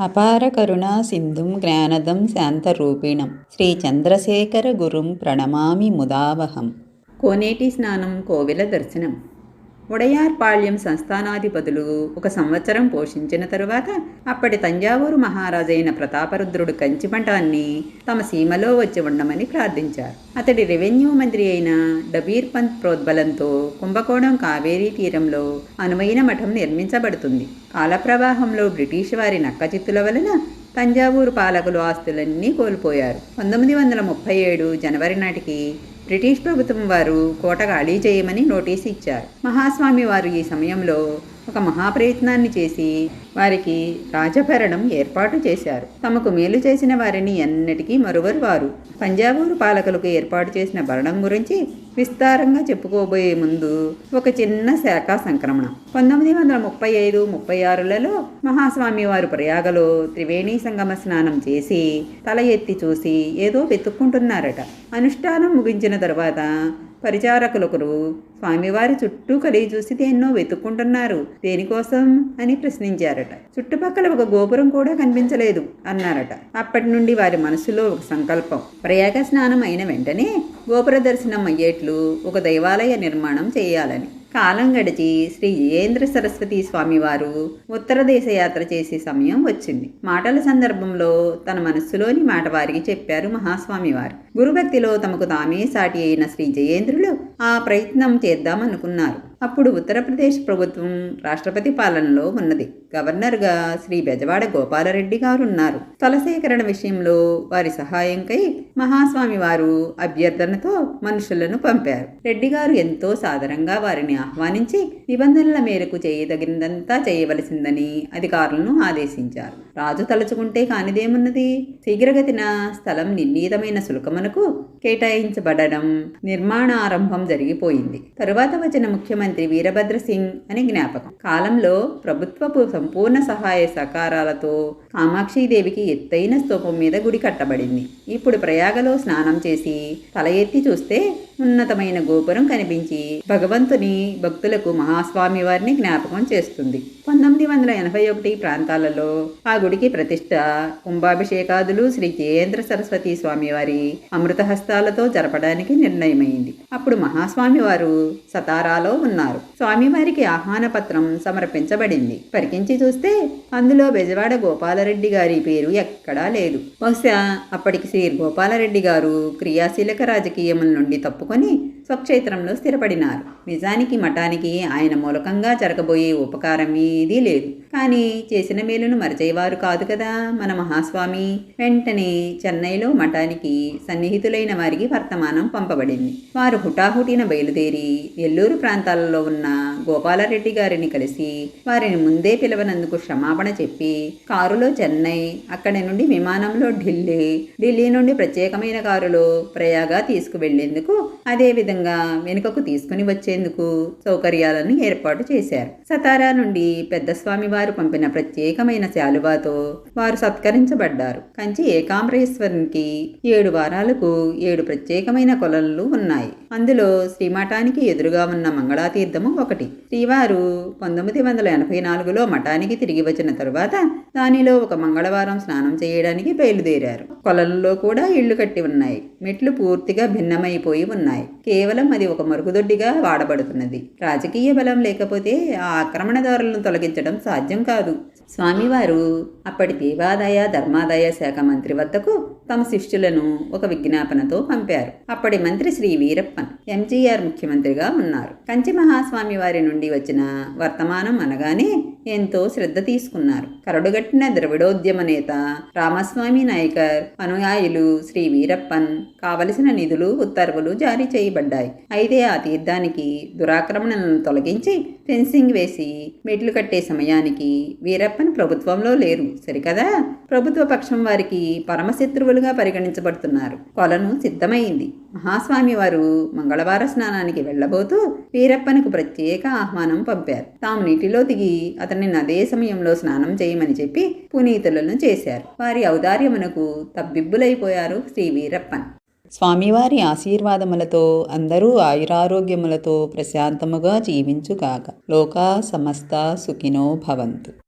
అపార కరుణా సింధుం జ్ఞానదం శాంతరూపిణం. శ్రీ చంద్రశేఖర గురుం ప్రణమామి ముదావహం. కోనేటి స్నానం కోవిల దర్శనం. ఉడయార్పాళ్యం సంస్థానాధిపతులు ఒక సంవత్సరం పోషించిన తరువాత అప్పటి తంజావూరు మహారాజైన ప్రతాపరుద్రుడు కంచిమఠాన్ని తమ సీమలో వచ్చి ఉండమని ప్రార్థించారు. అతడి రెవెన్యూ మంత్రి అయిన డబీర్ పంత్ ప్రోద్బలంతో కుంభకోణం కావేరీ తీరంలో అనువైన మఠం నిర్మించబడుతుంది. కాలప్రవాహంలో బ్రిటిష్ వారి నక్కచిత్తుల వలన తంజావూరు పాలకులు ఆస్తులన్నీ కోల్పోయారు. పంతొమ్మిది వందల ముప్పై ఏడు జనవరి నాటికి బ్రిటిష్ ప్రభుత్వం వారు కోట ఖాళీ చేయమని నోటీసు ఇచ్చారు. మహాస్వామి వారు ఈ సమయంలో ఒక మహాప్రయత్నాన్ని చేసి వారికి రాజభరణం ఏర్పాటు చేశారు. తమకు మేలు చేసిన వారిని ఎన్నటికీ మరువరు వారు. పంజాబూరు పాలకులకు ఏర్పాటు చేసిన భరణం గురించి విస్తారంగా చెప్పుకోబోయే ముందు ఒక చిన్న శాఖ సంక్రమణం. పంతొమ్మిది వందల ముప్పై ఐదు ముప్పై ఆరులలో మహాస్వామి వారు ప్రయాగలో త్రివేణి సంగమ స్నానం చేసి తల ఎత్తి చూసి ఏదో వెతుక్కుంటున్నారట. అనుష్ఠానం ముగించిన తర్వాత పరిచారకులొకరు స్వామివారి చుట్టూ కలిగి చూసి దేన్నో వెతుక్కుంటున్నారు దేనికోసం? అని ప్రశ్నించారట. చుట్టుపక్కల ఒక గోపురం కూడా కనిపించలేదు అన్నారట. అప్పటి నుండి వారి మనసులో ఒక సంకల్పం. ప్రయాగ స్నానం అయిన వెంటనే గోపుర దర్శనం అయ్యేట్లు ఒక దైవాలయ నిర్మాణం చేయాలని. కాలం గడిచి శ్రీ జయేంద్ర సరస్వతి స్వామివారు ఉత్తర దేశ యాత్ర చేసే సమయం వచ్చింది. మాటల సందర్భంలో తన మనస్సులోని మాట వారికి చెప్పారు మహాస్వామివారు గురుభక్తిలో తమకు తామే సాటి అయిన శ్రీ జయేంద్రులు ఆ ప్రయత్నం చేద్దామనుకున్నారు. అప్పుడు ఉత్తరప్రదేశ్ ప్రభుత్వం రాష్ట్రపతి పాలనలో ఉన్నది. గవర్నర్గా శ్రీ బెజవాడ గోపాలరెడ్డి గారు ఉన్నారు విషయంలో వారి సహాయంకై మహాస్వామి వారు అభ్యర్థనతో మనుషులను పంపారు. రెడ్డి గారు ఎంతో సాదరంగా వారిని ఆహ్వానించి నిబంధనల మేరకు చేయదగినదంతా చేయవలసిందని అధికారులను ఆదేశించారు. రాజు తలుచుకుంటే కానిదేమున్నది? శీఘ్రగతిన స్థలం నిర్ణీతమైన శుల్కమునకు కేటాయించబడడం నిర్మాణారంభం జరిగిపోయింది. తరువాత వచ్చిన ముఖ్యమంత్రి వీరభద్ర సింగ్ అని జ్ఞాపకం. కాలంలో ప్రభుత్వపు సంపూర్ణ సహాయ సహకారాలతో కామాక్షీదేవికి ఎత్తైన స్తూపం మీద గుడి కట్టబడింది. ఇప్పుడు ప్రయాగలో స్నానం చేసి తల ఎత్తి చూస్తే ఉన్నతమైన గోపురం కనిపించి భగవంతుని భక్తులకు మహాస్వామి వారిని జ్ఞాపకం చేస్తుంది. పంతొమ్మిది వందల ఎనభై ఒకటి ప్రాంతాలలో ఆ గుడికి ప్రతిష్ట కుంభాభిషేకాదులు శ్రీ జయేంద్ర సరస్వతి స్వామివారి అమృతహస్తాలతో జరపడానికి నిర్ణయమైంది. అప్పుడు మహాస్వామి వారు సతారాలో ఉన్నారు. స్వామివారికి ఆహ్వాన పత్రం సమర్పించబడింది. పరికించి చూస్తే అందులో బెజవాడ గోపాలరెడ్డి గారి పేరు ఎక్కడా లేదు. బహుశా అప్పటికి శ్రీ గోపాలరెడ్డి గారు క్రియాశీలక రాజకీయముల నుండి తప్పు తప్పుకొని స్వక్షేత్రంలో స్థిరపడినారు. నిజానికి మఠానికి ఆయన మూలకంగా జరగబోయే ఉపకారం ఏదీ లేదు. కానీ చేసిన మేలును మరచేవారు కాదు కదా మన మహాస్వామి. వెంటనే చెన్నైలో మఠానికి సన్నిహితులైన వారికి వర్తమానం పంపబడింది. వారు హుటాహుటిన బయలుదేరి నెల్లూరు ప్రాంతాలలో ఉన్న గోపాలరెడ్డి గారిని కలిసి వారిని ముందే పిలవనందుకు క్షమాపణ చెప్పి కారులో చెన్నై అక్కడి నుండి విమానంలో ఢిల్లీ ఢిల్లీ నుండి ప్రత్యేకమైన కారులో ప్రయాగా తీసుకువెళ్ళేందుకు అదేవిధంగా వెనుకకు తీసుకుని వచ్చేందుకు సౌకర్యాలను ఏర్పాటు చేశారు. సతారా నుండి పెద్ద స్వామి వారు పంపిన ప్రత్యేకమైన శాలువాతో వారు సత్కరించబడ్డారు. కంచి ఏకాంబరేశ్వరునికి ఏడు వారాలకు ఏడు ప్రత్యేకమైన కొలలు ఉన్నాయి. అందులో శ్రీమఠానికి ఎదురుగా ఉన్న మంగళాతీర్థము ఒకటి. శ్రీవారు పంతొమ్మిది వందల ఎనభై నాలుగులో మఠానికి తిరిగి వచ్చిన తరువాత దానిలో ఒక మంగళవారం స్నానం చేయడానికి బయలుదేరారు. కొలల్లో కూడా ఇళ్ళు కట్టి ఉన్నాయి. మెట్లు పూర్తిగా భిన్నమైపోయి ఉన్నాయి. కేవలం కేవలం అది ఒక మరుగుదొడ్డిగా వాడబడుతున్నది. రాజకీయ బలం లేకపోతే ఆ ఆక్రమణదారులను తొలగించడం సాధ్యం కాదు. స్వామివారు అప్పటి దేవాదాయ ధర్మాదాయ శాఖ మంత్రి వద్దకు తమ శిష్యులను ఒక విజ్ఞాపనతో పంపారు. అప్పటి మంత్రి శ్రీ వీరప్పన్ ఎంజీఆర్ ముఖ్యమంత్రిగా ఉన్నారు. కంచి మహాస్వామి వారి నుండి వచ్చిన వర్తమానం అనగానే ఎంతో శ్రద్ధ తీసుకున్నారు. కరడుగట్టిన ద్రవిడోద్యమ నేత రామస్వామి నాయకర్ అనుయాయులు శ్రీ వీరప్పన్ కావలసిన నిధులు ఉత్తర్వులు జారీ చేయబడ్డాయి. అయితే ఆ తీర్థానికి దురాక్రమణలను తొలగించి ఫెన్సింగ్ వేసి మెట్లు కట్టే సమయానికి వీరప్పన్ ప్రభుత్వంలో లేరు. సరికదా? ప్రభుత్వ పక్షం వారికి పరమశత్రువులుగా పరిగణించబడుతున్నారు. కొలను సిద్ధమైంది. మహాస్వామి వారు మంగళవార స్నానానికి వెళ్ళబోతూ వీరప్పనకు ప్రత్యేక ఆహ్వానం పంపారు. తాము నీటిలో దిగి అతన్ని నదే సమయంలో స్నానం చేయమని చెప్పి పునీతులను చేశారు. వారి ఔదార్యమునకు తబ్బిబ్బులైపోయారు శ్రీ వీరప్పన్. స్వామివారి ఆశీర్వాదములతో అందరూ ఆయురారోగ్యములతో ప్రశాంతముగా జీవించుగాక. లోకా సమస్త సుఖినో భవంతు.